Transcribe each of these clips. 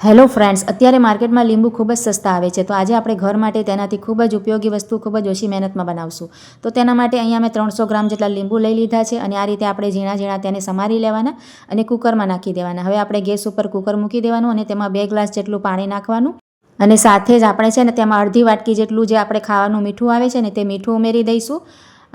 Hello friends, અત્યારે માર્કેટમાં લીંબુ ખૂબ જ સસ્તા આવે છે. તો આજે આપણે ઘર માટે તેનાથી ખૂબ જ ઉપયોગી વસ્તુ, ખૂબ જ ઓછી મહેનતમાં બનાવશું. તો તેના માટે અહીંયા મેં ત્રણસો ગ્રામ જેટલા લીંબુ લઈ લીધા છે અને આ રીતે આપણે ઝીણા ઝીણા તેને સમારી લેવાના અને કુકરમાં નાખી દેવાના. હવે આપણે ગેસ ઉપર કુકર મૂકી દેવાનું અને તેમાં બે ગ્લાસ જેટલું પાણી નાખવાનું અને સાથે જ આપણે છે ને તેમાં અડધી વાટકી જેટલું જે આપણે ખાવાનું મીઠું આવે છે ને તે મીઠું ઉમેરી દઈશું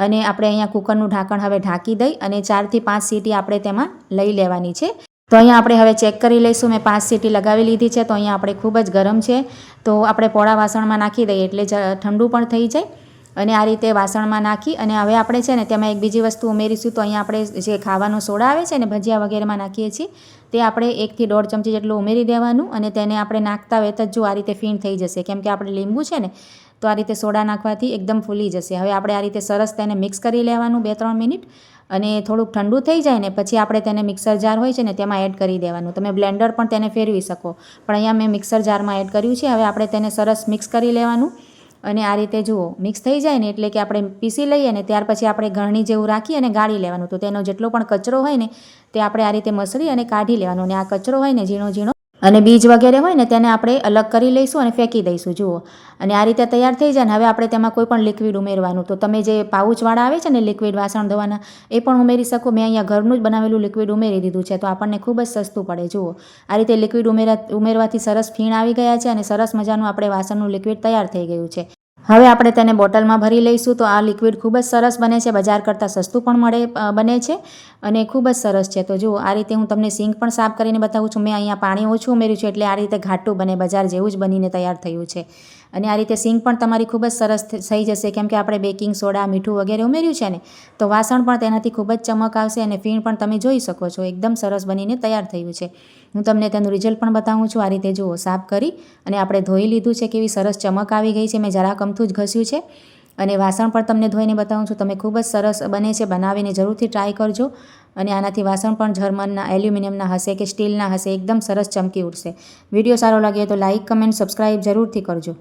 અને આપણે અહીંયા કુકરનું ઢાંકણ હવે ઢાંકી દઈ અને ચારથી પાંચ સીટી આપણે તેમાં લઈ લેવાની છે. તો અહીંયા આપણે હવે ચેક કરી લઈશું. મેં પાંચ સીટી લગાવી લીધી છે, તો અહીંયા આપણે ખૂબ જ ગરમ છે. તો આપણે પોળા વાસણમાં નાખી દઈએ એટલે ઠંડુ પણ થઈ જાય. અને આ રીતે વાસણમાં નાખી અને હવે આપણે છે ને તેમાં એક બીજી વસ્તુ ઉમેરીશું તો અહીંયા આપણે જે ખાવાનો સોડા આવે છે ને ભજીયા વગેરેમાં નાખીએ છીએ, તે આપણે એકથી દોઢ ચમચી જેટલું ઉમેરી દેવાનું અને તેને આપણે નાખતા વેત જ જો આ રીતે ફીણ થઈ જશે. કેમ કે આપણે લીંબુ છે ને, તો આ રીતે સોડા નાખવાથી એકદમ ફૂલી જશે. હવે આપણે આ રીતે સરસ તેને મિક્સ કરી લેવાનું બે ત્રણ મિનિટ અને થોડુંક ઠંડુ થઈ જાય ને પછી આપણે તેને મિક્સર જાર હોય છે ને તેમાં એડ કરી દેવાનું. તમે બ્લેન્ડર પણ તેને ફેરવી શકો. પણ અહીંયા મેં મિક્સર જારમાં એડ કર્યું છે. હવે આપણે તેને સરસ મિક્સ કરી લેવાનું. અને આ રીતે જુઓ મિક્સ થઈ જાય ને એટલે કે આપણે પીસી લઈએ ને ત્યાર પછી આપણે ઘરણી જેવું રાખી અને ગાળી લેવાનું. તો તેનો જેટલો પણ કચરો હોય ને તે આપણે આ રીતે મસળી અને કાઢી લેવાનો. અને આ કચરો હોય ને ઝીણો ઝીણો અને બીજ વગેરે હોય ને તેને આપણે અલગ કરી લઈશું અને ફેંકી દઈશું. જુઓ, અને આ રીતે તૈયાર થઈ જાય ને હવે આપણે તેમાં કોઈ પણ લિક્વિડ ઉમેરવાનું. તો તમે જે પાઉચવાળા આવે છે ને લિક્વિડ વાસણ ધોવાના, એ પણ ઉમેરી શકો. મેં અહીંયા ઘરનું જ બનાવેલું લિક્વિડ ઉમેરી દીધું છે, તો આપણને ખૂબ જ સસ્તું પડે. જુઓ, આ રીતે લિક્વિડ ઉમેરા, ઉમેરવાથી સરસ ફીણ આવી ગયા છે અને સરસ મજાનું આપણે વાસણનું લિક્વિડ તૈયાર થઈ ગયું છે. હવે આપણે તેને બોટલમાં ભરી લઈશું તો આ લિક્વિડ ખૂબ જ સરસ બને છે, બજાર કરતાં સસ્તું પણ મળે બને છે અને ખૂબ જ સરસ છે. તો જુઓ, આ રીતે હું તમને સિંક પણ સાફ કરીને બતાવું છું. મેં અહીંયા પાણી ઓછું ઉમેર્યું છે એટલે આ રીતે ઘાટું બને, બજાર જેવું જ બનીને તૈયાર થયું છે. અને આ રીતે સિંક પણ તમારી ખૂબ જ સરસ થઈ જશે. કેમ કે આપણે બેકિંગ સોડા, મીઠું વગેરે ઉમેર્યું છે ને, તો વાસણ પણ તેનાથી ખૂબ જ ચમક આવશે અને ફીણ પણ તમે જોઈ શકો છો. એકદમ સરસ બનીને તૈયાર થયું છે. હું તમને તેનું રિઝલ્ટ પણ બતાવું છું. આ રીતે જુઓ, સાફ કરી અને આપણે ધોઈ લીધું છે. કેવી સરસ ચમક આવી ગઈ છે. મેં જરાક અમથું જ ઘસ્યું છે. અને વાસણ પણ તમને ધોઈને બતાવું છું. તમે ખૂબ જ સરસ બને છે. બનાવીને જરૂરથી ટ્રાય કરજો. અને આનાથી વાસણ પણ જર્મનના એલ્યુમિનિયમના હશે કે સ્ટીલના હશે, એકદમ સરસ ચમકી ઉઠશે. વીડિયો સારો લાગે તો લાઇક કમેન્ટ સબસ્ક્રાઈબ જરૂરથી કરજો.